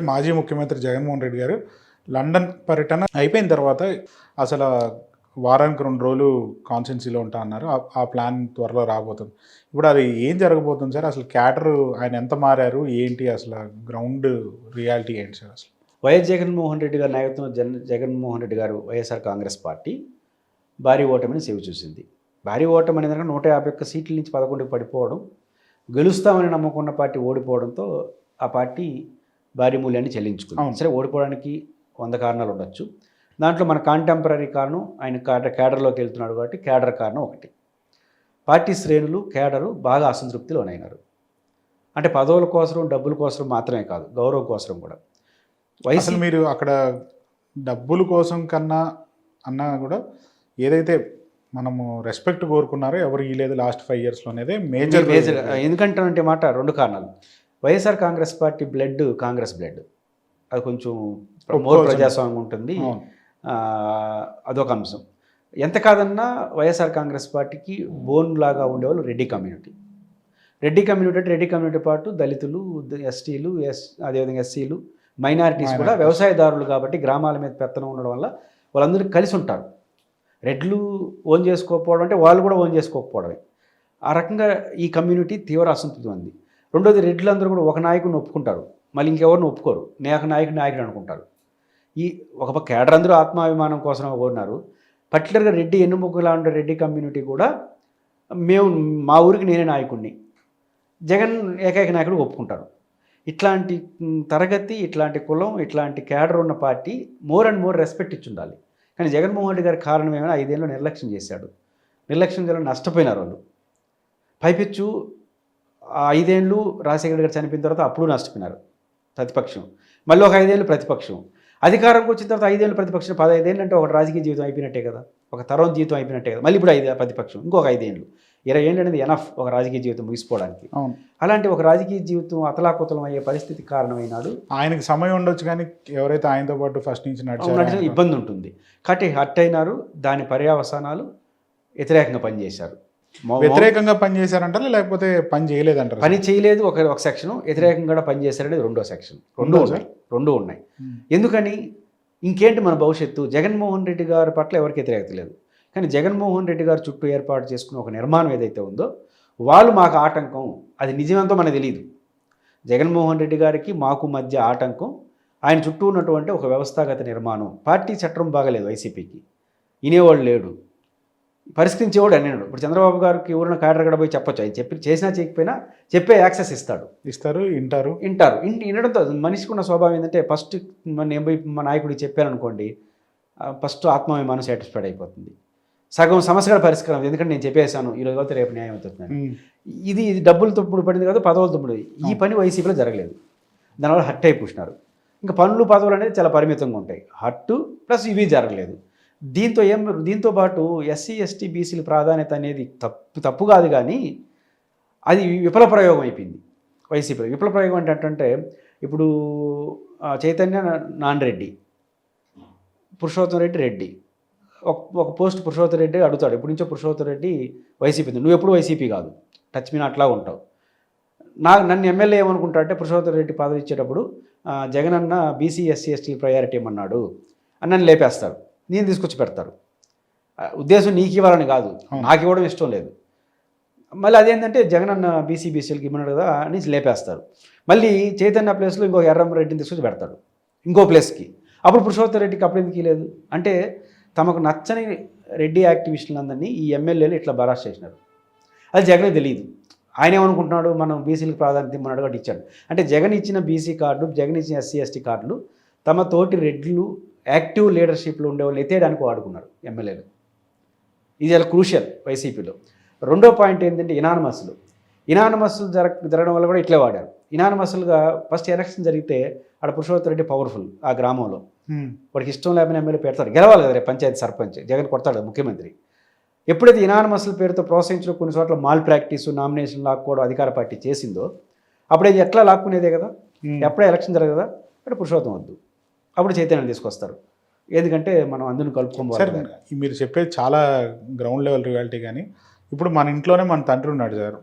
మాజీ ముఖ్యమంత్రి జగన్మోహన్ రెడ్డి గారు లండన్ పర్యటన అయిపోయిన తర్వాత అసలు వారానికి రెండు రోజులు కాన్స్టెన్సీలో ఉంటా అన్నారు. ఆ- ప్లాన్ త్వరలో రాబోతుంది. ఇప్పుడు అది ఏం జరగబోతుంది సార్? అసలు క్యాటర్ ఆయన ఎంత మారారు? ఏంటి అసలు గ్రౌండ్ రియాలిటీ ఏంటి సార్ అసలు? వైఎస్ జగన్మోహన్ రెడ్డి గారి నాయకత్వం జన్ జగన్మోహన్ రెడ్డి గారు వైఎస్ఆర్ కాంగ్రెస్ పార్టీ భారీ ఓటమిని సేవ చూసింది. భారీ ఓటమి అనేది కనుక నూట యాభై ఒక్క సీట్ల నుంచి పదకొండుకి పడిపోవడం గెలుస్తామని నమ్ముకున్న పార్టీ ఓడిపోవడంతో ఆ పార్టీ భారీ మూల్యాన్ని చెల్లించుకుంది. అవును. సరే ఓడిపోవడానికి వంద కారణాలు ఉండొచ్చు. దాంట్లో మన కాంటెంపరీ కారణం ఆయన క్యాడర్ క్యాడర్లోకి వెళ్తున్నాడు కాబట్టి క్యాడర్ కారణం ఒకటి. పార్టీ శ్రేణులు క్యాడరు బాగా అసంతృప్తిలో అయినారు అంటే పదవుల కోసం డబ్బుల కోసం మాత్రమే కాదు గౌరవం కోసం కూడా. వయసు మీరు అక్కడ డబ్బుల కోసం కన్నా అన్నా కూడా ఏదైతే మనము రెస్పెక్ట్ కోరుకున్నారో ఎవరు ఇవ్వలేదు లాస్ట్ ఫైవ్ ఇయర్స్లో అనేది మేజర్ మేజర్ ఎందుకంటే మాట రెండు కారణాలు. YSR Congress party blood Congress blood. అది కొంచెం మోర్ ప్రజాస్వామ్యం ఉంటుంది. అదొక అంశం. ఎంత కాదన్నా వైఎస్ఆర్ కాంగ్రెస్ పార్టీకి బోన్ లాగా ఉండేవాళ్ళు రెడ్డి కమ్యూనిటీ. రెడ్డి కమ్యూనిటీ అంటే రెడ్డి కమ్యూనిటీ పాటు దళితులు ఎస్టీలు ఎస్ అదేవిధంగా ఎస్సీలు మైనారిటీస్ కూడా. వ్యవసాయదారులు కాబట్టి గ్రామాల మీద పెత్తనం ఉండడం వల్ల వాళ్ళందరూ కలిసి ఉంటారు. రెడ్లు ఓన్ చేసుకోకపోవడం అంటే వాళ్ళు కూడా ఓన్ చేసుకోకపోవడమే. ఆ రకంగా ఈ కమ్యూనిటీ తీవ్ర అసంతృప్తి ఉంది. రెండోది రెడ్లందరూ కూడా ఒక నాయకుడిని ఒప్పుకుంటారు. మళ్ళీ ఇంకెవరిని ఒప్పుకోరు. నేను నాయకుడు నాయకుడు అనుకుంటారు. ఈ ఒక కేడర్ అందరూ ఆత్మాభిమానం కోసం కోరినారు పర్టికులర్గా రెడ్డి ఎన్నుముకలా ఉండే రెడ్డి కమ్యూనిటీ కూడా మేము మా ఊరికి నేనే నాయకుడిని. జగన్ ఏకైక నాయకుడు ఒప్పుకుంటారు. ఇట్లాంటి తరగతి ఇట్లాంటి కులం ఇట్లాంటి కేడర్ ఉన్న party more and more respect ఇచ్చి ఉండాలి. కానీ జగన్మోహన్ రెడ్డి గారి కారణం ఏమైనా ఐదేళ్ళు నిర్లక్ష్యం చేశాడు. నిర్లక్ష్యం చేయడం నష్టపోయినారు వాళ్ళు. పైపెచ్చు ఐదేళ్ళు రాజశేఖర గారు చనిపోయిన తర్వాత అప్పుడు నష్టపోయినారు ప్రతిపక్షం. మళ్ళీ ఒక ఐదేళ్ళు ప్రతిపక్షం. అధికారంకి వచ్చిన తర్వాత ఐదేళ్ళు ప్రతిపక్షం పదహైదేళ్ళు అంటే ఒక రాజకీయ జీవితం అయిపోయినట్టే కదా. ఒక తరం జీవితం అయిపోయినట్టే కదా. మళ్ళీ ఇప్పుడు ఐదు ప్రతిపక్షం ఇంకొక ఐదేళ్ళు. ఇరవై ఏళ్ళు అనేది ఎనఫ్ ఒక రాజకీయ జీవితం ముగిసిపోవడానికి. అలాంటి ఒక రాజకీయ జీవితం అతలాకుతలం అయ్యే పరిస్థితి కారణమైనాడు ఆయనకి సమయం ఉండొచ్చు కానీ ఎవరైతే ఆయనతో పాటు ఫస్ట్ నుంచి నడిచారో ఇబ్బంది ఉంటుంది. కాబట్టి హట్ అయినారు దాని పర్యావసానాలు వ్యతిరేకంగా పనిచేశారు. వ్యతిరేకంగా పని చేశారంటారా? లేకపోతే పని చేయలేదంటారా? పని చేయలేదు ఒక ఒక సెక్షన్ వ్యతిరేకంగా కూడా పనిచేశారనేది రెండో సెక్షన్ రెండు ఉన్నాయి. రెండు ఉన్నాయి. ఎందుకని? ఇంకేంటి మన భవిష్యత్తు? జగన్మోహన్ రెడ్డి గారి పట్ల ఎవరికి వ్యతిరేకత లేదు. కానీ జగన్మోహన్ రెడ్డి గారు చుట్టూ ఏర్పాటు చేసుకున్న ఒక నిర్మాణం ఏదైతే ఉందో వాళ్ళు మాకు ఆటంకం. అది నిజమెంతో మనకు తెలియదు జగన్మోహన్ రెడ్డి గారికి మాకు మధ్య ఆటంకం. ఆయన చుట్టూ ఉన్నటువంటి ఒక వ్యవస్థాగత నిర్మాణం. పార్టీ చట్టం బాగలేదు వైసీపీకి వినేవాడు లేడు. పరిష్కరించేవాడు అన్నాడు. ఇప్పుడు చంద్రబాబు గారికి ఎవరైనా కాడర్ కూడా పోయి చెప్పొచ్చు? అది చెప్పి చేసినా చేయకపోయినా చెప్పే యాక్సెస్ ఇస్తాడు. ఇస్తారు వింటారు వింటారు ఇంటి వినడంతో మనిషికి ఉన్న స్వభావం ఏంటంటే ఫస్ట్ నేను పోయి మా నాయకుడికి చెప్పాను అనుకోండి ఫస్ట్ ఆత్మాభిమానం సాటిస్ఫైడ్ అయిపోతుంది. సగం సమస్య కూడా పరిష్కారం ఎందుకంటే నేను చెప్పేశాను ఈ రోజు రేపు న్యాయం అవుతుంది. ఇది ఇది డబ్బులు తప్పుడు పడింది కదా పదవులు తప్పుడు. ఈ పని వైసీపీలో జరగలేదు. దానివల్ల హట్ అయిపోయినారు. ఇంకా పనులు పదవులు అనేది చాలా పరిమితంగా ఉంటాయి. హట్టు ప్లస్ ఇవి జరగలేదు. దీంతో ఏం దీంతో పాటు ఎస్సీ ఎస్టీ బీసీల ప్రాధాన్యత అనేది తప్పు తప్పు కాదు కానీ అది విఫల ప్రయోగం అయిపోయింది. వైసీపీలో విఫల ప్రయోగం అంటే ఇప్పుడు చైతన్య నాన్ రెడ్డి పురుషోత్తం రెడ్డి. రెడ్డి ఒక ఒక పోస్ట్ పురుషోత్తం రెడ్డి అడుగుతాడు. ఎప్పటి నుంచో పురుషోత్తం రెడ్డి వైసీపీ నువ్వు ఎప్పుడు వైసీపీ కాదు. టచ్ మీన అట్లా ఉంటావు. నా నన్ను ఎమ్మెల్యే ఏమనుకుంటా అంటే పురుషోత్తం రెడ్డి పదవి ఇచ్చేటప్పుడు జగన్ అన్న బీసీ ఎస్సీ ఎస్టీ ప్రయారిటీ ఏమన్నాడు? అని నన్ను లేపేస్తారు నేను తీసుకొచ్చి పెడతారు. ఉద్దేశం నీకు ఇవ్వాలని కాదు. నాకు ఇవ్వడం ఇష్టం లేదు. మళ్ళీ అదేంటంటే జగన్ అన్న బీసీ బీసీలకి ఇమ్మన్నాడు కదా అని లేపేస్తారు. మళ్ళీ చైతన్య ప్లేస్లో ఇంకో ఎర్రం రెడ్డిని తీసుకొచ్చి పెడతాడు. ఇంకో ప్లేస్కి. అప్పుడు పురుషోత్తం రెడ్డికి అప్పుడు ఎందుకు లేదు అంటే తమకు నచ్చని రెడ్డి యాక్టివిస్టులందరినీ ఈ ఎమ్మెల్యేలు ఇట్లా బరాస్ చేసినారు. అది జగన్ తెలియదు ఆయన ఏమనుకుంటున్నాడు? మనం బీసీలకు ప్రాధాన్యత ఇమ్మన్నాడు కాబట్టి ఇచ్చాడు. అంటే జగన్ ఇచ్చిన బీసీ కార్డు జగన్ ఇచ్చిన ఎస్సీ ఎస్టీ కార్డులు తమ తోటి రెడ్లు యాక్టివ్ లీడర్షిప్లో ఉండే వాళ్ళు ఎత్తేయడానికి వాడుకున్నారు ఎమ్మెల్యేలు. ఇది చాలా క్రూషియల్ వైసీపీలో. రెండో పాయింట్ ఏంటంటే ఇనానమస్లు. ఇనానమస్లు జర జరగడం వల్ల కూడా ఇట్లే వాడారు. ఇనానమస్లుగా ఫస్ట్ ఎలక్షన్ జరిగితే ఆడ పురుషోత్తర రెడ్డి పవర్ఫుల్ ఆ గ్రామంలో. వాడికి ఇష్టం లేకపోయినా ఎమ్మెల్యే పెడతాడు. గెలవాలి కదా పంచాయతీ సర్పంచ్. జగన్ కొడతాడు ముఖ్యమంత్రి. ఎప్పుడైతే ఇనానమస్ల పేరుతో ప్రోత్సహించడం కొన్ని చోట్ల మాల్ ప్రాక్టీస్ నామినేషన్ లాక్కోవడం అధికార పార్టీ చేసిందో అప్పుడు ఎట్లా లాక్కునేదే కదా. ఎప్పుడే ఎలక్షన్ జరగదా అంటే పురుషోత్తం వద్దు. అప్పుడు చైతన్యం తీసుకొస్తారు. ఎందుకంటే మనం అందరిని కలుపుకోవాలి మీరు చెప్పేది చాలా గ్రౌండ్ లెవెల్ రియాలిటీ కానీ ఇప్పుడు మన ఇంట్లోనే మన తండ్రి ఉన్నాడు సార్.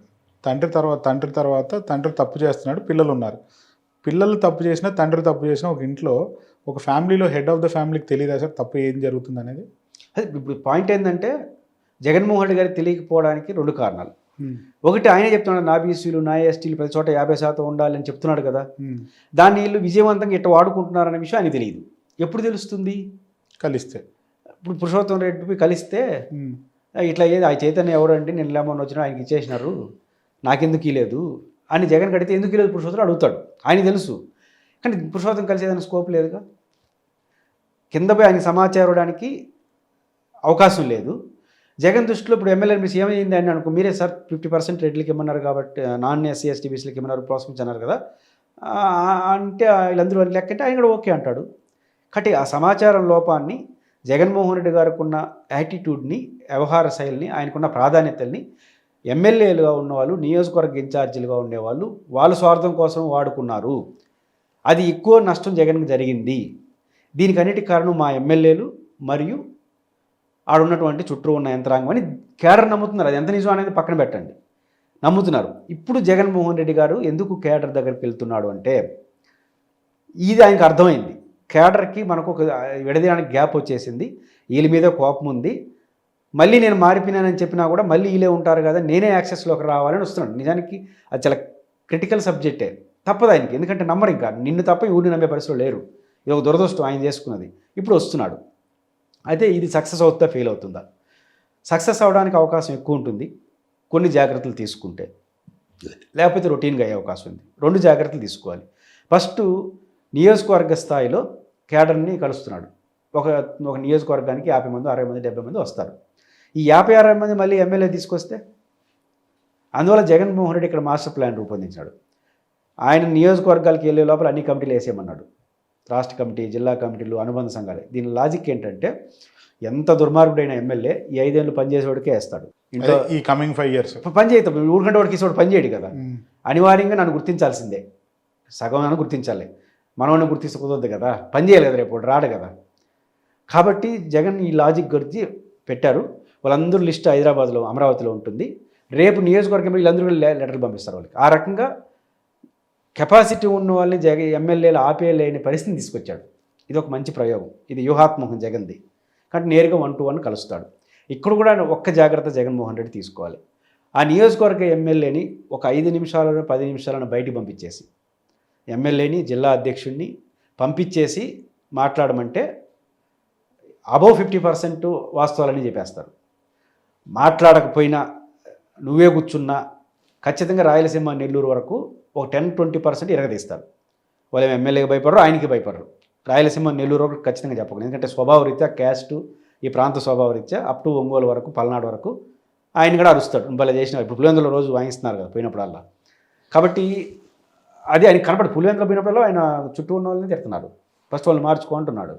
తండ్రి తర్వాత తండ్రి తర్వాత తండ్రి తప్పు చేస్తున్నాడు పిల్లలు ఉన్నారు. పిల్లలు తప్పు చేసినా తండ్రి తప్పు చేసినా ఒక ఇంట్లో ఒక ఫ్యామిలీలో హెడ్ ఆఫ్ ద ఫ్యామిలీకి తెలియదా సార్ తప్పు ఏం జరుగుతుంది అనేది? అదే ఇప్పుడు పాయింట్ ఏంటంటే జగన్మోహన్ రెడ్డి గారికి తెలియకపోవడానికి రెండు కారణాలు. ఒకటి ఆయనే చెప్తున్నాడు నా బీసీలు నా ఎస్టీలు ప్రతి చోట యాభై శాతం ఉండాలని చెప్తున్నాడు కదా. దాన్ని వీళ్ళు విజయవంతంగా ఇట్లా వాడుకుంటున్నారనే విషయం ఆయన తెలియదు. ఎప్పుడు తెలుస్తుంది? కలిస్తే. ఇప్పుడు పురుషోత్తం రెడ్డి కలిస్తే ఇట్లా ఏది ఆ చైతన్య ఎవరండి నేను లేమని వచ్చినా ఆయనకి ఇచ్చేసినారు నాకెందుకు ఇలేదు అని జగన్ కడితే ఎందుకు ఇలేదు పురుషోత్తం అడుగుతాడు. ఆయన తెలుసు. కానీ పురుషోత్తం కలిసేదానికి స్కోప్ లేదుగా. కింద పోయి ఆయన సమాచారం ఇవ్వడానికి అవకాశం లేదు. జగన్ దృష్టిలో ఇప్పుడు ఎమ్మెల్యే మీరు సీఎం అయింది అని అనుకో మీరే సార్ ఫిఫ్టీ పర్సెంట్ రెడ్లకి ఇమ్మన్నారు కాబట్టి నాన్ ఎస్సీ ఎస్టీ బీసీలకి ఇమ్మన్నారు ప్రోత్సహించన్నారు కదా. అంటే వీళ్ళందరూ లెక్క అంటే ఆయన కూడా ఓకే అంటాడు. కాబట్టి ఆ సమాచారం లోపాన్ని జగన్మోహన్ రెడ్డి గారికి ఉన్న యాటిట్యూడ్ని వ్యవహార శైలిని ఆయనకున్న ప్రాధాన్యతల్ని ఎమ్మెల్యేలుగా ఉన్నవాళ్ళు నియోజకవర్గ ఇన్ఛార్జీలుగా ఉండేవాళ్ళు వాళ్ళ స్వార్థం కోసం వాడుకున్నారు. అది ఎక్కువ నష్టం జగన్కి జరిగింది. దీనికి అన్నిటి కారణం మా ఎమ్మెల్యేలు మరియు ఆడున్నటువంటి చుట్టూ ఉన్న యంత్రాంగం అని కేడర్ నమ్ముతున్నారు. అది ఎంత నిజం అనేది పక్కన పెట్టండి. నమ్ముతున్నారు. ఇప్పుడు జగన్మోహన్ రెడ్డి గారు ఎందుకు కేడర్ దగ్గరికి వెళ్తున్నాడు అంటే ఇది ఆయనకు అర్థమైంది. కేడర్కి మనకు ఒక విడదీయడానికి గ్యాప్ వచ్చేసింది. వీళ్ళ మీద కోపం ఉంది. మళ్ళీ నేను మారిపోయినానని చెప్పినా కూడా మళ్ళీ వీళ్ళే ఉంటారు కదా నేనే యాక్సెస్లోకి రావాలని వస్తున్నాడు. నిజానికి అది చాలా క్రిటికల్ సబ్జెక్టే. తప్పదు ఆయనకి. ఎందుకంటే నమ్మరు ఇంకా. నిన్ను తప్ప ఊరిని నమ్మే పరిస్థితులు లేరు. ఇది ఒక దురదృష్టం. ఆయన చేసుకున్నది. ఇప్పుడు వస్తున్నాడు. అయితే ఇది సక్సెస్ అవుతుందా ఫెయిల్ అవుతుందా? సక్సెస్ అవడానికి అవకాశం ఎక్కువ ఉంటుంది. కొన్ని జాగ్రత్తలు తీసుకుంటే. లేకపోతే రొటీన్గా అయ్యే అవకాశం ఉంది. రెండు జాగ్రత్తలు తీసుకోవాలి. ఫస్ట్ నియోజకవర్గ స్థాయిలో కేడర్ని కలుస్తున్నాడు. ఒక ఒక నియోజకవర్గానికి యాభై మంది అరవై మంది డెబ్బై మంది వస్తారు. ఈ యాభై అరవై మంది మళ్ళీ ఎమ్మెల్యే తీసుకొస్తే? అందువల్ల జగన్మోహన్ రెడ్డి ఇక్కడ మాస్టర్ ప్లాన్ రూపొందించాడు. ఆయన నియోజకవర్గాలకు వెళ్ళే లోపల అన్ని కమిటీలు వేసేయమన్నాడు. రాష్ట్ర కమిటీ జిల్లా కమిటీలు అనుబంధ సంఘాలు. దీని లాజిక్ ఏంటంటే ఎంత దుర్మార్గుడైన ఎమ్మెల్యే ఈ ఐదేళ్ళు పనిచేసేవాడికే వేస్తాడు. ఇంట్లో ఈ కమింగ్ ఫైవ్ ఇయర్స్ పని చేయదు. ఊరికంటే వాడికి ఇసేవాడు పని చేయడు కదా. అనివార్యంగా నన్ను గుర్తించాల్సిందే. సగం అని గుర్తించాలి. మనవాడిని గుర్తిస్తే కుదరదు కదా. పని చేయాలి కదా రేపు వాడు రాడు కదా. కాబట్టి జగన్ ఈ లాజిక్ గురించి పెట్టారు. వాళ్ళందరూ లిస్ట్ హైదరాబాద్లో అమరావతిలో ఉంటుంది. రేపు నియోజకవర్గం వీళ్ళందరూ లెటర్లు పంపిస్తారు వాళ్ళకి. ఆ రకంగా కెపాసిటీ ఉన్న వాళ్ళని జగ ఎమ్మెల్యేలు ఆపేయలేని పరిస్థితిని తీసుకొచ్చాడు. ఇది ఒక మంచి ప్రయోగం. ఇది వ్యూహాత్మకం జగన్ది కాబట్టి నేరుగా వన్ టు వన్ కలుస్తాడు. ఇక్కడ కూడా ఒక్క జాగ్రత్త జగన్మోహన్ రెడ్డి తీసుకోవాలి. ఆ నియోజకవర్గ ఎమ్మెల్యేని ఒక ఐదు నిమిషాలను పది నిమిషాలను బయటికి పంపించేసి ఎమ్మెల్యేని జిల్లా అధ్యక్షుడిని పంపించేసి మాట్లాడమంటే అబౌవ్ ఫిఫ్టీ పర్సెంట్ వాస్తవాలని చెప్పేస్తారు. మాట్లాడకపోయినా నువ్వే కూర్చున్నా ఖచ్చితంగా రాయలసీమ నెల్లూరు వరకు ఒక టెన్ ట్వంటీ పర్సెంట్ ఎరగదీస్తారు వాళ్ళు ఎమ్మెల్యేకి భయపడరు ఆయనకి భయపడరు. రాయలసీమ నెల్లూరు వరకు ఖచ్చితంగా చెప్పకూడదు. ఎందుకంటే స్వభావ రీత్యా క్యాస్ట్ ఈ ప్రాంత స్వభావ రీత్యా అప్ టు ఒంగోలు వరకు పల్నాడు వరకు ఆయన కూడా అరుస్తాడు. భలే చేసిన ఇప్పుడు పులివెందులో రోజు వాయిస్తున్నారు కదా పోయినప్పుడల్లా. కాబట్టి అది ఆయన కనపడి పులివెందులో పోయినప్పుడల్లా ఆయన చుట్టూ ఉన్న వాళ్ళని తిడుతున్నారు. ఫస్ట్ వాళ్ళు మార్చుకో అంటున్నాడు.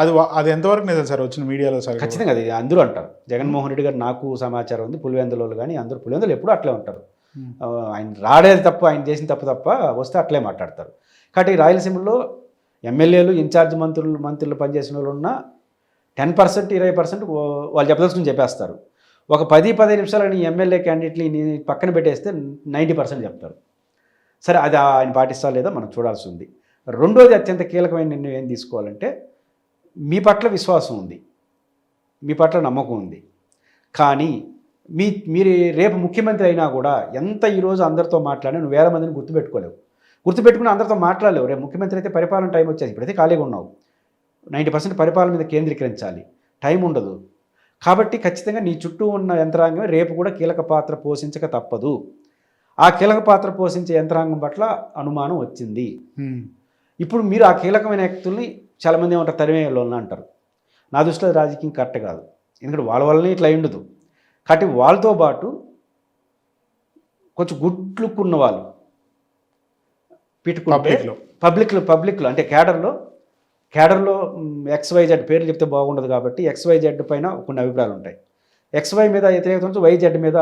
అది అది ఎంతవరకు నిజం సార్? వచ్చిన మీడియాలో సార్? ఖచ్చితంగా అది అందరూ అంటారు. జగన్మోహన్ రెడ్డి గారు నాకు సమాచారం ఉంది పులివెందులలో కానీ అందరూ పులివెందులు ఎప్పుడూ అట్లే ఉంటారు. Hmm. ఆయన రాడేది తప్ప ఆయన చేసిన తప్పు తప్ప వస్తే అట్లే మాట్లాడతారు. కాబట్టి రాయలసీమలో ఎమ్మెల్యేలు ఇన్ఛార్జ్ మంత్రులు మంత్రులు పనిచేసిన వాళ్ళు ఉన్న టెన్ పర్సెంట్ ఇరవై పర్సెంట్ వాళ్ళు చెప్పదలుచుకుని చెప్పేస్తారు. ఒక పది పదిహేను నిమిషాలు ఈ ఎమ్మెల్యే క్యాండిడేట్ని నీ పక్కన పెట్టేస్తే నైంటీ పర్సెంట్ చెప్తారు. సరే అది ఆయన పాటిస్తా లేదా మనం చూడాల్సి ఉంది. రెండోది అత్యంత కీలకమైన నిర్ణయం ఏం తీసుకోవాలంటే మీ పట్ల విశ్వాసం ఉంది. మీ పట్ల నమ్మకం ఉంది. కానీ మీ మీరు రేపు ముఖ్యమంత్రి అయినా కూడా ఎంత ఈరోజు అందరితో మాట్లాడినా నువ్వు వేల మందిని గుర్తుపెట్టుకోలేవు. గుర్తుపెట్టుకుని అందరితో మాట్లాడలేవు. రేపు ముఖ్యమంత్రి అయితే పరిపాలన టైం వచ్చేది. ఇప్పుడైతే ఖాళీగా ఉన్నావు. నైంటీ పర్సెంట్ పరిపాలన మీద కేంద్రీకరించాలి. టైం ఉండదు. కాబట్టి ఖచ్చితంగా నీ చుట్టూ ఉన్న యంత్రాంగం రేపు కూడా కీలక పాత్ర పోషించక తప్పదు. ఆ కీలక పాత్ర పోషించే యంత్రాంగం పట్ల అనుమానం వచ్చింది. ఇప్పుడు మీరు ఆ కీలకమైన వ్యక్తుల్ని చాలామంది ఏమంటారు? తరిమేయాలని అంటారు. నా దృష్టిలో రాజకీయం కరెక్ట్ కాదు. ఎందుకంటే వాళ్ళ వల్లనే ఇట్లా ఉండదు. కాబట్టి వాళ్ళతో పాటు కొంచెం గుడ్ లుక్ ఉన్న వాళ్ళు పెట్టుకుంటే పబ్లిక్లో. పబ్లిక్లో అంటే క్యాడర్లో క్యాడర్లో ఎక్స్వైజెడ్ పేర్లు చెప్తే బాగుండదు కాబట్టి ఎక్స్వైజెడ్ పైన కొన్ని అభిప్రాయాలు ఉంటాయి. ఎక్స్వై మీద వ్యతిరేకత నుంచి వైజెడ్ మీద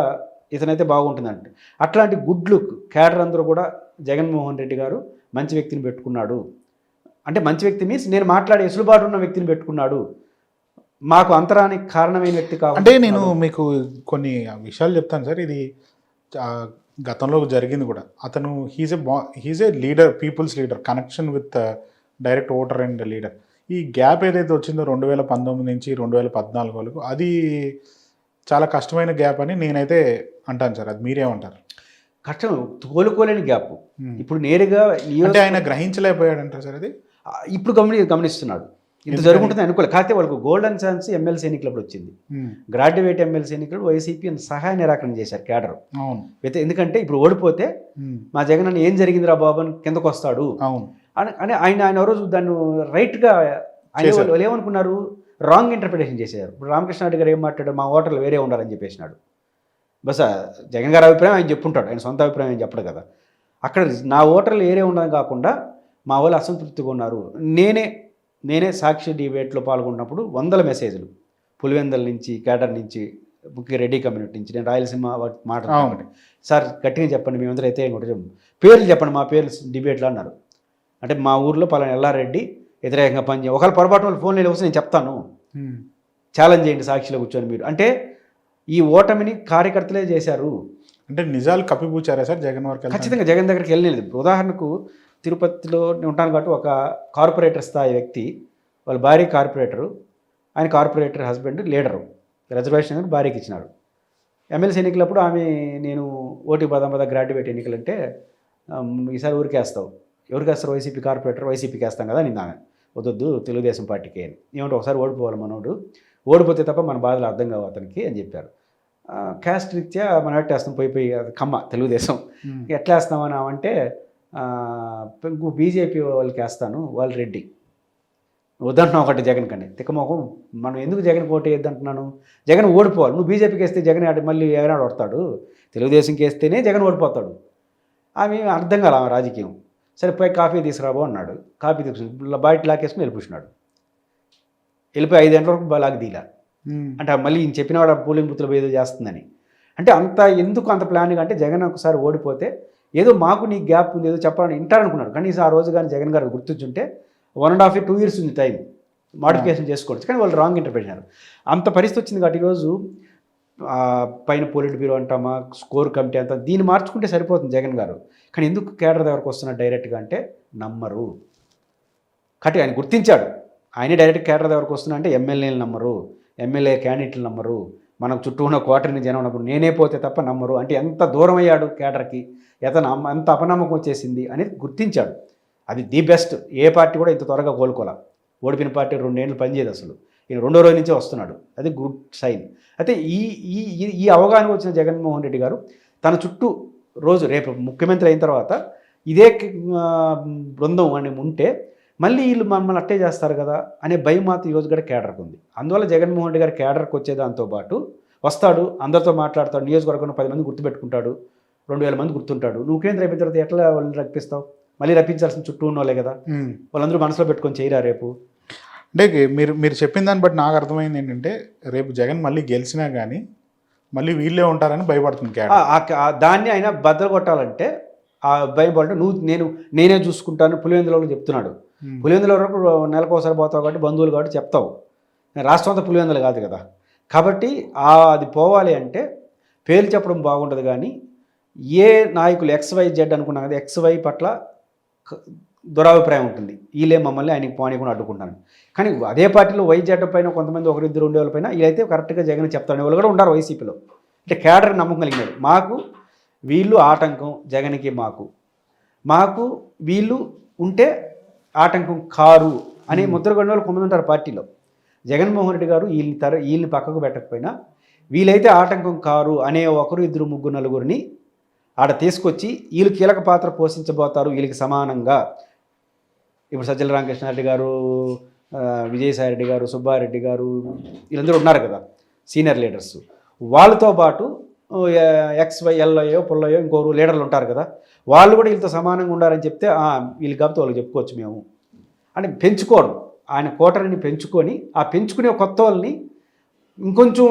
ఇతనైతే బాగుంటుందంట. అట్లాంటి గుడ్ లుక్ క్యాడర్ అందరూ కూడా జగన్మోహన్ రెడ్డి గారు మంచి వ్యక్తిని పెట్టుకున్నాడు. అంటే మంచి వ్యక్తి మీన్స్ నేను మాట్లాడే వెసులుబాటు ఉన్న వ్యక్తిని పెట్టుకున్నాడు. మాకు అంతరానికి కారణమైన వ్యక్తి అంటే కావాలి నేను మీకు కొన్ని విషయాలు చెప్తాను సార్. ఇది గతంలో జరిగింది కూడా. అతను హీజ్ ఎ బా he's a leader people's leader connection with direct voter and leader ఈ గ్యాప్ ఏదైతే వచ్చిందో రెండు వేల పంతొమ్మిది నుంచి రెండు వేల పద్నాలుగు వరకు అది చాలా కష్టమైన గ్యాప్ అని నేనైతే అంటాను సార్. అది మీరేమంటారు కష్టం కోలుకోలేని గ్యాప్. ఇప్పుడు నేరుగా అంటే ఆయన గ్రహించలేకపోయాడు అంటారు సార్ అది? ఇప్పుడు గమని గమనిస్తున్నాడు. ఇంత ఎందుకని? జరుగుతుందని అనుకోలే కాకపోతే వాళ్ళకు గోల్డెన్ ఛాన్స్ ఎమ్మెల్సీ ఎన్నికలప్పుడు వచ్చింది. గ్రాడ్యుయేట్ ఎమ్మెల్సీ ఎన్నికలు వైసీపీ అని సహాయ నిరాకరణ చేశారు కేడర్ అయితే ఎందుకంటే ఇప్పుడు ఓడిపోతే మా జగన్ అన్న ఏం జరిగిందిరా బాబు అని కిందకు వస్తాడు. అని అని ఆయన ఆయన రోజు దాన్ని రైట్గా ఆయన. వాళ్ళు ఏమనుకున్నారు? రాంగ్ ఇంటర్ప్రిటేషన్ చేశారు. ఇప్పుడు రామకృష్ణ గారు ఏం మాట్లాడారు? మా ఓటర్లు వేరే ఉండాలని చెప్పేసినాడు. బస్ జగన్ గారి అభిప్రాయం ఆయన చెప్పుంటాడు. ఆయన సొంత అభిప్రాయం ఆయన చెప్పడు కదా. అక్కడ నా ఓటర్లు వేరే ఉండడం కాకుండా మా వాళ్ళు అసంతృప్తిగా ఉన్నారు. నేనే నేనే సాక్షి డిబేట్లో పాల్గొన్నప్పుడు వందల మెసేజ్లు. పులివెందల నుంచి కేడర్ నుంచి ముఖ్య రెడ్డి కమ్యూనిటీ నుంచి నేను రాయలసీమ. మాట్లాడుతున్నాను సార్ గట్టిగా చెప్పండి మేమందరూ అయితే ఇంకోటి పేర్లు చెప్పండి మా పేర్లు డిబేట్లో అన్నారు. అంటే మా ఊర్లో పలానా ఎల్లారెడ్డి వ్యతిరేకంగా పనిచేయ ఒకవేళ పొరపాటు వాళ్ళు ఫోన్ వస్తే నేను చెప్తాను. ఛాలెంజ్ చేయండి సాక్షిలో కూర్చొని మీరు. అంటే ఈ ఓటమిని కార్యకర్తలే చేశారు. అంటే నిజాలు కప్పిపూచారా సార్ జగన్ వరకు? ఖచ్చితంగా జగన్ దగ్గరికి వెళ్ళలేదు. ఉదాహరణకు తిరుపతిలో నేను ఉంటాను కాబట్టి ఒక కార్పొరేటర్ స్థాయి వ్యక్తి వాళ్ళ భార్య కార్పొరేటరు ఆయన కార్పొరేటర్ హస్బెండ్ లీడరు. రిజర్వేషన్ అనేది భార్యకి ఇచ్చినాడు. ఎమ్మెల్సీ ఎన్నికలప్పుడు ఆమె నేను ఓటీ పదం పద గ్రాడ్యుయేట్ ఎన్నికలు అంటే "ఆమ్, ఈసారి ఊరికి వేస్తావు. ఎవరికి వేస్తారు? వైసీపీ కార్పొరేటర్ వైసీపీకి వేస్తాం కదా నిన్న ఆమె. వద్దొద్దు తెలుగుదేశం పార్టీకి అని. ఏమంటే ఒకసారి ఓడిపోవాలి మనోడు. ఓడిపోతే తప్ప మన బాధలు అర్థం కావు అతనికి అని చెప్పారు. క్యాస్ట్ రీత్యా మనం ఎట్టేస్తాం పోయి పోయి అది కమ్మ తెలుగుదేశం. ఎట్లా వేస్తామని అంటే ఇంకో బీజేపీ వాళ్ళకి వేస్తాను వాళ్ళు రెడ్డి. వద్దంటున్నావు ఒకటి జగన్ కని తిక్కమోహం మనం ఎందుకు జగన్ పోటీ వేద్దంటున్నాను జగన్ ఓడిపోవాలి. నువ్వు బీజేపీకి వేస్తే జగన్ మళ్ళీ ఏనాడు వస్తాడు. తెలుగుదేశంకి వేస్తేనే జగన్ ఓడిపోతాడు. ఆమె అర్థం కాల రాజకీయం. సరే పోయి కాఫీ తీసుకురాబో అన్నాడు. కాఫీ తీసుకుని బయట లాకేసుకుని వెళ్ళిపోయినాడు వెళ్ళిపోయి ఐదు గంటల వరకు బాగా దీలా అంటే మళ్ళీ ఈయన చెప్పినవాడు పోలింగ్ బూత్లో ఏదో చేస్తుందని. అంటే అంత ఎందుకు అంత ప్లానింగ్ అంటే జగన్ ఒకసారి ఓడిపోతే ఏదో మాకు నీ గ్యాప్ ఉంది ఏదో చెప్పాలని వింటారనుకున్నాడు. కనీసం ఆ రోజు కానీ జగన్ గారు గుర్తుంచుంటే one and half two years ఉంది టైం మాడిఫికేషన్ చేసుకోవచ్చు. కానీ వాళ్ళు రాంగ్ ఇంటర్ప్రిట్ అంత పరిస్థితి వచ్చింది కాబట్టి ఈరోజు పైన పోలిట్ బ్యూరో అంటామా స్కోర్ కమిటీ అంతా దీన్ని మార్చుకుంటే సరిపోతుంది జగన్ గారు. కానీ ఎందుకు కేడర్ దగ్గరకు వస్తున్నారు డైరెక్ట్గా అంటే నమ్మరు. కాబట్టి ఆయన గుర్తించాడు. ఆయనే డైరెక్ట్ కేడర్ దగ్గరకు వస్తున్నా అంటే ఎమ్మెల్యేలు నమ్మరు. ఎమ్మెల్యే క్యాండిడేట్లు నమ్మరు. మనం చుట్టూ ఉన్న కోటరిని జనం ఉన్నప్పుడు నేనే పోతే తప్ప నమ్మరు. అంటే ఎంత దూరం అయ్యాడు కేడర్కి ఎతను ఎంత అపనమ్మకం వచ్చేసింది అనేది గుర్తించాడు. అది ది బెస్ట్. ఏ పార్టీ కూడా ఇంత త్వరగా కోలుకోలే. ఓడిపోయిన పార్టీ రెండేళ్ళు పనిచేయదు అసలు. ఈయన రెండో రోజు నుంచే వస్తున్నాడు. అది గుడ్ సైన్. అయితే ఈ ఈ ఈ- అవగాహన వచ్చిన జగన్మోహన్ రెడ్డి గారు తన చుట్టూ రోజు రేపు ముఖ్యమంత్రి అయిన తర్వాత ఇదే బృందం అని ఉంటే మళ్ళీ వీళ్ళు మమ్మల్ని అట్టే చేస్తారు కదా అనే భయం మాత్రం ఈరోజు కూడా కేడర్కి ఉంది. అందువల్ల జగన్మోహన్ రెడ్డి గారు కేడర్కి వచ్చేదాంతో పాటు వస్తాడు అందరితో మాట్లాడతాడు నియోజకవర్గంలో పది మంది గుర్తుపెట్టుకుంటాడు రెండు వేల మంది గుర్తుంటాడు. నువ్వు కేంద్ర అయిపోయిన తర్వాత ఎట్లా వాళ్ళని రప్పిస్తావు? మళ్ళీ రప్పించాల్సిన చుట్టూ ఉన్న వాళ్ళే కదా. వాళ్ళందరూ మనసులో పెట్టుకొని చేయరా రేపు? అంటే మీరు మీరు చెప్పిన దాన్ని బట్టి నాకు అర్థమైంది ఏంటంటే రేపు జగన్ మళ్ళీ గెలిచినా కానీ మళ్ళీ వీళ్ళే ఉంటారని భయపడుతుంది దాన్ని ఆయన బద్దలు కొట్టాలంటే ఆ భయం పడ్డ నువ్వు నేను నేనే చూసుకుంటాను పులివెందులో చెప్తున్నాడు. పులివెందుల వరకు నెలకు ఒకసారి పోతావు కాబట్టి బంధువులు కాబట్టి చెప్తావు. రాష్ట్రం అంతా పులివెందులు కాదు కదా. కాబట్టి అది పోవాలి అంటే పేర్లు చెప్పడం బాగుండదు కానీ ఏ నాయకులు ఎక్స్ వై జెడ్ అనుకున్నాం కదా ఎక్స్ వై పట్ల దురాభిప్రాయం ఉంటుంది. వీళ్ళే మమ్మల్ని ఆయనకి పోనీయకుండా అడ్డుకుంటాను కానీ అదే పార్టీలో వై జెడ్ పైన కొంతమంది ఒకరిద్దరు ఉండే వాళ్ళపైన వీళ్ళైతే కరెక్ట్గా జగన్ చెప్తాను వాళ్ళు కూడా ఉన్నారు వైసీపీలో అంటే కేడర్ నమ్మకం కలిగినారు మాకు వీళ్ళు ఆటంకం జగన్కి మాకు. మాకు వీళ్ళు ఉంటే ఆటంకం కారు అనే ముద్ర కొన్న వాళ్ళు కొంతమంది ఉంటారు పార్టీలో. జగన్మోహన్ రెడ్డి గారు వీళ్ళని తర వీళ్ళని పక్కకు పెట్టకపోయినా వీలైతే ఆటంకం కారు అనే ఒకరు ఇద్దరు ముగ్గురు నలుగురిని ఆడ తీసుకొచ్చి వీళ్ళు కీలక పాత్ర పోషించబోతారు వీళ్ళకి సమానంగా. ఇప్పుడు సజ్జల రామకృష్ణారెడ్డి గారు ఆ, విజయసాయి రెడ్డి గారు సుబ్బారెడ్డి గారు వీళ్ళందరూ ఉన్నారు కదా సీనియర్ లీడర్స్. వాళ్ళతో పాటు ఎక్స్ వై ఎల్ఐయో పుల్లయో ఇంకోరు లీడర్లు ఉంటారు కదా. వాళ్ళు కూడా వీళ్ళతో సమానంగా ఉండాలని చెప్తే "ఆ, వీళ్ళు కాబట్టి వాళ్ళకి చెప్పుకోవచ్చు మేము. అని పెంచుకోవడం ఆయన కోటరిని పెంచుకొని ఆ పెంచుకునే కొత్త వాళ్ళని ఇంకొంచెం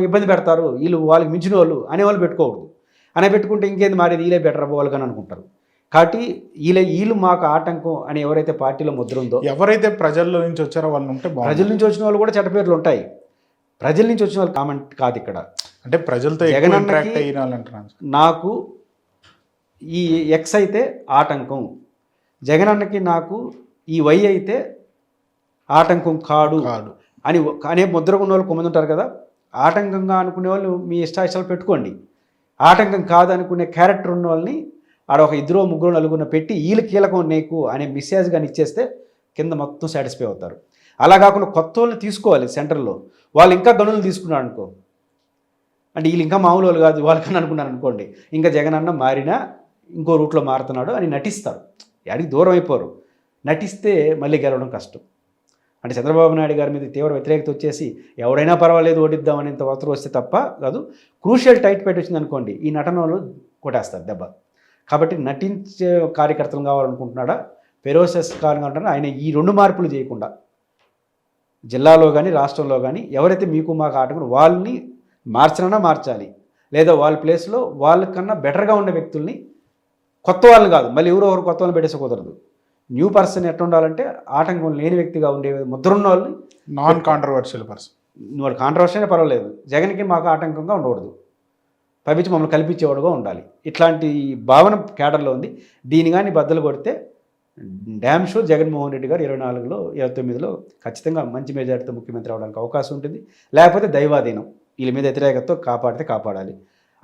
ఇబ్బంది పెడతారు. వీళ్ళు వాళ్ళకి మించిన వాళ్ళు అనేవాళ్ళు పెట్టుకోకూడదు. అనే పెట్టుకుంటే ఇంకేంది మారేది? వీళ్ళే బెటర్ వాళ్ళు కానీ అనుకుంటారు. కాబట్టి వీళ్ళ వీళ్ళు మాకు ఆటంకం అని ఎవరైతే పార్టీలో ముద్ర ఉందో ఎవరైతే ప్రజల్లో నుంచి వచ్చారో వాళ్ళు ఉంటే ప్రజల నుంచి వచ్చిన వాళ్ళు కూడా చెడ్డ పేర్లు ఉంటాయి. ప్రజల నుంచి వచ్చిన వాళ్ళు కామెంట్ కాదు ఇక్కడ. అంటే ప్రజలతో జగన్ వాళ్ళు అంటున్నాను నాకు ఈ ఎక్స్ అయితే ఆటంకం. జగన్ అన్నకి నాకు ఈ వై అయితే ఆటంకం కాడు కాదు అని అనే ముద్రకున్న వాళ్ళు కొంతమంది ఉంటారు కదా ఆటంకంగా అనుకునే వాళ్ళు మీ ఇష్టాయిష్టాలు పెట్టుకోండి. ఆటంకం కాదు అనుకునే క్యారెక్టర్ ఉన్న వాళ్ళని ఆడ ఒక ఇద్దరు ముగ్గురు నలుగురిని పెట్టి వీళ్ళు కీలకం నీకు అనే మెసేజ్ కానీ ఇచ్చేస్తే కింద మొత్తం సాటిస్ఫై అవుతారు. అలా కాకుండా కొత్త వాళ్ళని తీసుకోవాలి సెంటర్లో వాళ్ళు ఇంకా గనులు తీసుకున్నారు అనుకో అంటే వీళ్ళు ఇంకా మామూలు వాళ్ళు కాదు వాళ్ళకని అనుకున్నారు అనుకోండి. ఇంకా జగన్ అన్న మారినా ఇంకో రూట్లో మారుతున్నాడు అని నటిస్తారు. యాడికి దూరం అయిపోరు. నటిస్తే మళ్ళీ గెలవడం కష్టం. అంటే చంద్రబాబు నాయుడు గారి మీద తీవ్ర వ్యతిరేకత వచ్చేసి ఎవడైనా పర్వాలేదు ఓడిద్దామనేంత ఒత్తిడి వస్తే తప్ప కాదు క్రూషియల్ టైట్ పెట్టి వచ్చింది అనుకోండి ఈ నటన వాళ్ళు కొట్టేస్తారు దెబ్బ. కాబట్టి నటించే కార్యకర్తలు కావాలనుకుంటున్నాడా? ఫెరోసెస్ కావాలనుకుంటున్నాడా ఆయన ఈ రెండు మార్పులు చేయకుండా. జిల్లాలో కానీ రాష్ట్రంలో కానీ ఎవరైతే మీకు మాకు ఆటకుడు వాళ్ళని మార్చనన్నా మార్చాలి. లేదా వాళ్ళ ప్లేస్లో వాళ్ళకన్నా బెటర్గా ఉండే వ్యక్తుల్ని కొత్త వాళ్ళని కాదు మళ్ళీ ఎవరో ఒకరు కొత్త వాళ్ళని పెట్టేసి కుదరదు న్యూ పర్సన్ ఎట్లా ఉండాలంటే ఆటంకం లేని వ్యక్తిగా ఉండే ముద్ర ఉన్న వాళ్ళని నాన్ కాంట్రవర్షియల్ పర్సన్ వాడు కాంట్రవర్సీ అయినా పర్వాలేదు. జగన్కి మాకు ఆటంకంగా ఉండకూడదు. పైపించి మమ్మల్ని కల్పించేవాడుగా ఉండాలి. ఇట్లాంటి భావన కేడర్లో ఉంది. దీని కానీ బద్దలు కొడితే డ్యామ్ షో జగన్మోహన్ రెడ్డి గారు ఇరవై నాలుగులో ఇరవై తొమ్మిదిలో ఖచ్చితంగా మంచి మెజార్టీతో ముఖ్యమంత్రి అవడానికి అవకాశం ఉంటుంది. లేకపోతే దైవాధీనం. వీళ్ళ మీద వ్యతిరేకతతో కాపాడితే కాపాడాలి.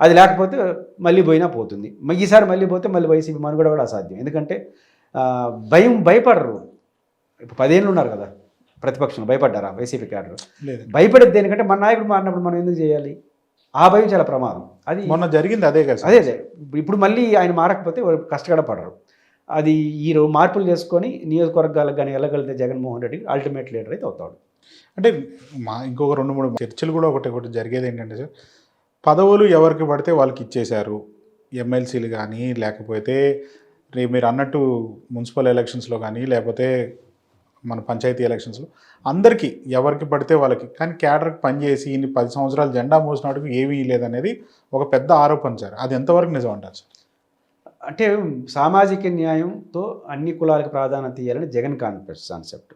అది లేకపోతే మళ్ళీ పోయినా పోతుంది. ఈసారి మళ్ళీ పోతే మళ్ళీ వైసీపీ మనుగడ కూడా అసాధ్యం. ఎందుకంటే భయం భయపడరు. ఇప్పుడు పదేళ్ళు ఉన్నారు కదా ప్రతిపక్షం భయపడ్డారా వైసీపీ క్యాడర్? లేదు. భయపడేది దేనికంటే మన నాయకుడు మారినప్పుడు మనం ఎందుకు చేయాలి? ఆ భయం చాలా ప్రమాదం. అది మొన్న జరిగింది అదే కదా. అదే అదే. ఇప్పుడు మళ్ళీ ఆయన మారకపోతే కష్టపడ పడరు అది ఈ రో- మార్పులు చేసుకొని నియోజకవర్గాలకు కానీ వెళ్ళగలిగితే జగన్మోహన్ రెడ్డి అల్టిమేట్ లీడర్ అయితే అవుతాడు. అంటే మా ఇంకొక రెండు మూడు చర్చలు కూడా ఒకటి ఒకటి జరిగేది ఏంటంటే సార్ పదవులు ఎవరికి పడితే వాళ్ళకి ఇచ్చేశారు. ఎమ్మెల్సీలు కానీ లేకపోతే రే మీరు అన్నట్టు మున్సిపల్ ఎలక్షన్స్లో కానీ లేకపోతే మన పంచాయతీ ఎలక్షన్స్లో అందరికీ ఎవరికి పడితే వాళ్ళకి. కానీ క్యాడర్కి పనిచేసి ఇన్ని పది సంవత్సరాలు జెండా మోసినట్టుకు ఏమీ లేదనేది ఒక పెద్ద ఆరోపణ సార్. అది ఎంతవరకు నిజం అంటారు సార్? అంటే సామాజిక న్యాయంతో అన్ని కులాలకు ప్రాధాన్యత ఇవ్వాలని జగన్ కాన్సెప్ట్ కాన్సెప్ట్.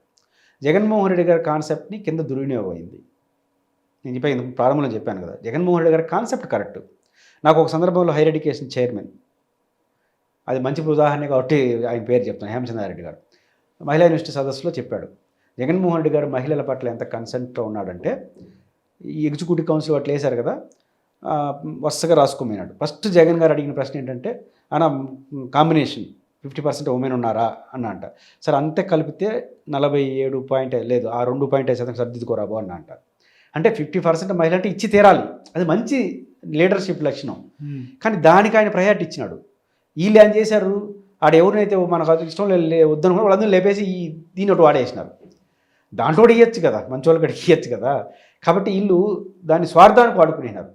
జగన్మోహన్ రెడ్డి గారి కాన్సెప్ట్ని కింద దుర్వినియోగం అయింది నేను చెప్పాను ప్రారంభంలో చెప్పాను కదా జగన్మోహన్ రెడ్డి గారి కాన్సెప్ట్ కరెక్ట్. నాకు ఒక సందర్భంలో హైయర్ ఎడ్యుకేషన్ చైర్మన్ అది మంచి ఉదాహరణ కాబట్టి ఆయన పేరు చెప్తాను హేమచంద్రారెడ్డి గారు మహిళా యూనివర్సిటీ సదస్సులో చెప్పాడు జగన్మోహన్ రెడ్డి గారు మహిళల పట్ల ఎంత కన్సెంట్తో ఉన్నాడంటే ఈ ఎగ్జిక్యూటివ్ కౌన్సిల్ అట్లా వేశారు కదా వరుసగా రాసుకోమన్నాడు. ఫస్ట్ జగన్ గారు అడిగిన ప్రశ్న ఏంటంటే అన్న కాంబినేషన్ ఫిఫ్టీ పర్సెంట్ ఉమెన్ ఉన్నారా? అన్న అంట. సరే అంతే కలిపితే నలభై ఏడు పాయింట్ లేదు ఆ రెండు పాయింట్ ఐదు శాతం సర్దిద్దుకోరాబో అన్న అంట. అంటే ఫిఫ్టీ పర్సెంట్ మహిళ అంటే ఇచ్చి తీరాలి. అది మంచి లీడర్షిప్ లక్షణం. కానీ దానికి ఆయన ప్రయారిటీ ఇచ్చినాడు. వీళ్ళు ఏం చేశారు? ఆడ ఎవరినైతే మనకు ఇష్టం వద్దనుకున్న వాళ్ళందరూ లేపేసి ఈ దీని ఒకటి వాడేసినారు. దాంట్లో ఇవ్వచ్చు కదా. మంచి వాళ్ళకి ఇవ్వచ్చు కదా. కాబట్టి వీళ్ళు దాన్ని స్వార్థానికి వాడుకునేనారు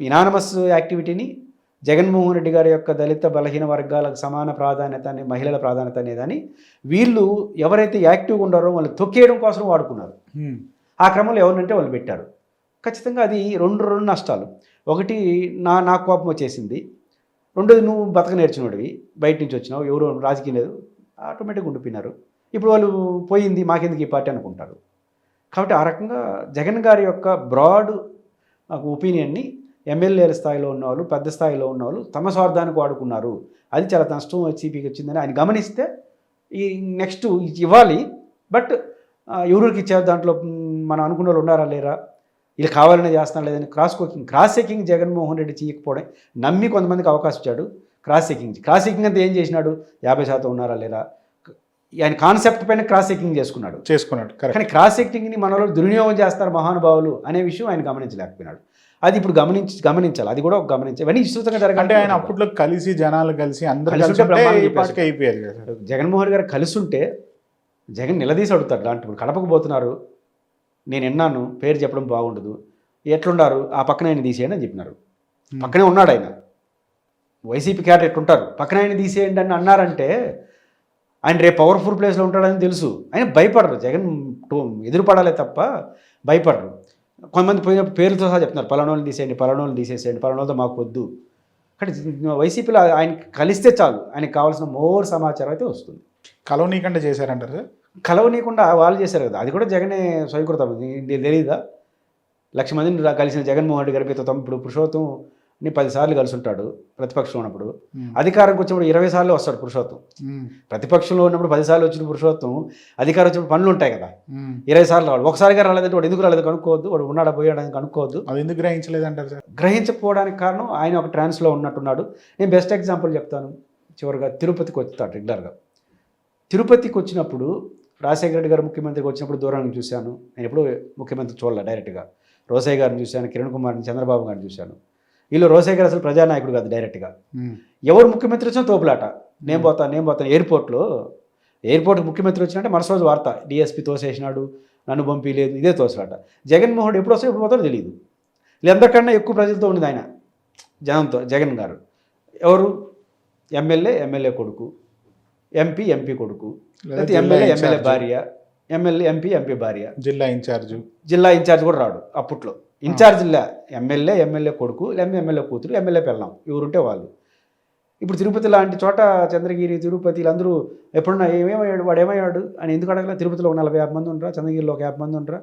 ఇనానమస్ యాక్టివిటీని జగన్మోహన్ రెడ్డి గారి యొక్క దళిత బలహీన వర్గాలకు సమాన ప్రాధాన్యత అనే మహిళల ప్రాధాన్యత అనేదని వీళ్ళు ఎవరైతే యాక్టివ్గా ఉన్నారో వాళ్ళు తొక్కేయడం కోసం వాడుకున్నారు. ఆ క్రమంలో ఎవరినంటే వాళ్ళు పెట్టారు. ఖచ్చితంగా అది రెండు రెండు నష్టాలు. ఒకటి నా నా కోపం వచ్చేసింది. రెండోది నువ్వు బతక నేర్చినోడివి బయట నుంచి వచ్చినావు. ఎవరు రాజకీయం లేదు. ఆటోమేటిక్గా ఉండిపోయినారు. ఇప్పుడు వాళ్ళు పోయింది మాకెందుకు ఈ పార్టీ అనుకుంటారు. కాబట్టి ఆ రకంగా జగన్ గారి యొక్క బ్రాడ్ ఒపీనియన్ని ఎమ్మెల్యేల స్థాయిలో ఉన్నవాళ్ళు పెద్ద స్థాయిలో ఉన్నవాళ్ళు తమ స్వార్థానికి వాడుకున్నారు. అది చాలా నష్టం వైసీపీకి వచ్చిందని ఆయన గమనిస్తే ఈ నెక్స్ట్ ఇవ్వాలి బట్ ఎవరికి ఇచ్చారు దాంట్లో మనం అనుకున్న వాళ్ళు ఉన్నారా లేరా? వీళ్ళు కావాలనే చేస్తాను లేదని క్రాస్ కోకింగ్ క్రాస్ చెకింగ్ జగన్మోహన్ రెడ్డి చేయకపోవడం నమ్మి కొంతమందికి అవకాశం ఇచ్చాడు క్రాస్ చెకింగ్. క్రాస్ చెకింగ్ అంతా ఏం చేసినాడు? యాభై శాతం ఉన్నారా లేరా? ఆయన కాన్సెప్ట్ పైన క్రాస్ చెకింగ్ చేసుకున్నాడు. చేసుకున్నాడు కానీ క్రాస్ చెకింగ్ని మన వాళ్ళు దుర్వినియోగం చేస్తారు మహానుభావులు అనే విషయం ఆయన గమనించలేకపోయినాడు. అది ఇప్పుడు గమనించి గమనించాలి. అది కూడా ఒక గమనించాలి ఇవన్నీ విస్తృతంగా జరగాలి అంటే ఆయన అప్పట్లో కలిసి జనాలు కలిసి అందరు సార్. జగన్మోహన్ గారు కలిసి ఉంటే జగన్ నిలదీసి అడుగుతాడు లాంటి ఇప్పుడు కడపకు పోతున్నారు. నేను విన్నాను పేరు చెప్పడం బాగుండదు. ఎట్లున్నారు ఆ పక్కన ఆయన తీసేయండి అని చెప్పినారు. పక్కనే ఉన్నాడు ఆయన. వైసీపీ క్యాడర్ ఎట్లుంటారు? పక్కన ఆయన తీసేయండి అని అన్నారంటే ఆయన రేపు పవర్ఫుల్ ప్లేస్లో ఉంటాడని తెలుసు. ఆయన భయపడరు. జగన్ టు- ఎదురుపడాలే తప్ప భయపడరు. కొంతమంది పోయినప్పుడు పేర్లతో సహా చెప్తున్నారు పలానోళ్ళని తీసేయండి పలానోళ్ళని తీసేసేయండి పలానోళ్ళతో మాకు వద్దు. కానీ వైసీపీలో ఆయన కలిస్తే చాలు ఆయనకి కావాల్సిన మోర్ సమాచారం అయితే వస్తుంది. కలవనీకంటే చేశారంటారు సార్? కలవనీయకుండా వాళ్ళు చేశారు కదా అది కూడా జగనే స్వయంకృతం నీకు తెలియదా లక్ష మందిని కలిసిన జగన్మోహన్ రెడ్డి గారి ఇప్పుడు పురుషోత్తం నీ పదిసార్లు కలిసి ఉంటాడు ప్రతిపక్షంలో ఉన్నప్పుడు. అధికారంకి వచ్చినప్పుడు ఇరవై సార్లు వస్తాడు పురుషోత్తం. ప్రతిపక్షంలో ఉన్నప్పుడు పదిసార్లు వచ్చిన పురుషోత్తం అధికారం వచ్చినప్పుడు పనులు ఉంటాయి కదా. ఇరవై సార్లు రావాలి. ఒకసారిగా రాలేదంటే వాడు ఎందుకు రాలేదు కనుక్కోవద్దు వాడు ఉన్నాడా పోయాడా అని కనుక్కోవద్దు. అది ఎందుకు గ్రహించలేదంటారు సార్? గ్రహించకపోవడానికి కారణం ఆయన ఒక ట్రాన్స్లో ఉన్నట్టున్నాడు. నేను బెస్ట్ ఎగ్జాంపుల్ చెప్తాను. చివరిగా తిరుపతికి వచ్చుతాడు రెగ్యులర్గా తిరుపతికి వచ్చినప్పుడు రాజశేఖర రెడ్డి గారు ముఖ్యమంత్రికి వచ్చినప్పుడు దూరం నుంచి చూశాను. నేను ఎప్పుడు ముఖ్యమంత్రి చూడలే డైరెక్ట్గా రోసయ్య గారిని చూశాను కిరణ్ కుమార్ని చంద్రబాబు గారిని చూశాను. వీళ్ళు రోసయ్య గారు అసలు ప్రజానాయకుడు కాదు డైరెక్ట్గా. ఎవరు ముఖ్యమంత్రి వచ్చినా తోపులాట. నేను పోతాను నేను పోతాను ఎయిర్పోర్ట్లో ఎయిర్పోర్ట్కి ముఖ్యమంత్రి వచ్చినట్టే మరుసటి రోజు వార్త. డిఎస్పీ తోసేసినాడు నన్ను పంపించలేదు ఇదే తోసలాట. జగన్మోహన్ ఎప్పుడు వస్తే ఎప్పుడు పోతాడో తెలియదు వీళ్ళందరికన్నా ఎక్కువ ప్రజలతో ఉన్నది ఆయన జనంతో జగన్ గారు. ఎవరు? ఎమ్మెల్యే ఎమ్మెల్యే కొడుకు. ఎంపీ ఎంపీ కొడుకు. లేకపోతే ఎమ్మెల్యే ఎమ్మెల్యే. భార్య. ఎమ్మెల్యే ఎంపీ ఎంపీ భార్య. జిల్లా ఇన్ఛార్జ్. జిల్లా ఇన్ఛార్జ్ కూడా రాడు అప్పట్లో. ఇన్ఛార్జ్ జిల్లా ఎమ్మెల్యే ఎమ్మెల్యే కొడుకు లేదా ఎమ్మెల్యే కూతురు ఎమ్మెల్యే పెళ్ళాం. ఎవరుంటే వాళ్ళు. ఇప్పుడు తిరుపతి లాంటి చోట చంద్రగిరి తిరుపతి వీళ్ళందరూ ఎప్పుడన్నా ఏమేమయ్యాడు వాడు ఏమయ్యాడు అని ఎందుకు అడగల? తిరుపతిలో ఒక నలభై యాభై మంది ఉండరా? చంద్రగిరిలో ఒక యాభై మంది ఉండరా?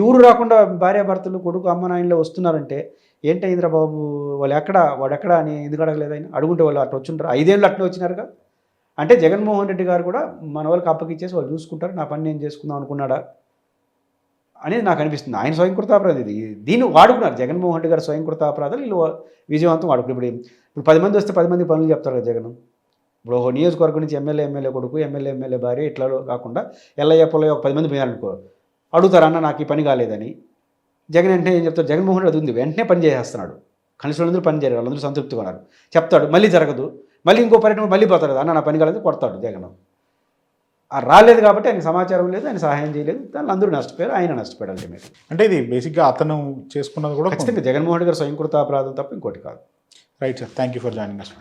ఎవరు రాకుండా భార్యాభర్తలు కొడుకు అమ్మ నాయనలో వస్తున్నారంటే ఏంటైందిరా బాబు వాళ్ళు ఎక్కడ? వాడు ఎక్కడ అని ఎందుకు అడగలేదు ఆయన? అడుగుంటే వాళ్ళు అట్లా వచ్చింటారు? ఐదేళ్ళు అట్లా వచ్చినారుగా? అంటే జగన్మోహన్ రెడ్డి గారు కూడా మన వాళ్ళకి అప్పగిచ్చేసి వాళ్ళు చూసుకుంటారు. నా పని నేను చేసుకుందాం అనుకున్నాడా? అనేది నాకు అనిపిస్తుంది. ఆయన స్వయంకృతాపరాధం ఇది. దీన్ని వాడుకున్నారు. జగన్మోహన్ రెడ్డి గారు స్వయంకృతాపరాధాలు వీళ్ళు విజయవంతం వాడుకున్నారు. ఇప్పుడు ఇప్పుడు పది మంది వస్తే పది మంది పనులు చెప్తారు కదా జగన్. ఇప్పుడు ఒక నియోజకవర్గం నుంచి ఎమ్మెల్యే ఎమ్మెల్యే కొడుకు ఎమ్మెల్యే ఎమ్మెల్యే భార్య ఇట్లా కాకుండా ఎల్లయ్య పొల్లయ్య ఒక పది మంది పోయారనుకో అడుగుతారు అన్న నాకు ఈ పని కాలేదని. జగన్ వెంటనే ఏం చెప్తారు జగన్మోహన్ రెడ్డి అది ఉంది. వెంటనే పని చేసేస్తున్నాడు. కలిసి వాళ్ళందరూ పని చేయరు. వాళ్ళందరూ సంతృప్తిగా ఉన్నారు. చెప్తాడు. మళ్ళీ జరగదు. మళ్ళీ ఇంకో పర్యటన మళ్ళీ పోతాడు అన్న నా పని కాలేదు కొడతాడు జగన్. రాలేదు కాబట్టి ఆయన సమాచారం లేదు ఆయన సహాయం చేయలేదు. దానిలో అందరూ నష్టపోయారు ఆయన నష్టపోయాడు అల్టిమేట్. అంటే ఇది బేసిక్గా అతను చేసుకున్నది కూడా ఖచ్చితంగా జగన్మోహన్ రెడ్డి గారు స్వయంకృత అపరాధం తప్ప ఇంకోటి కాదు. Right sir thank you for joining us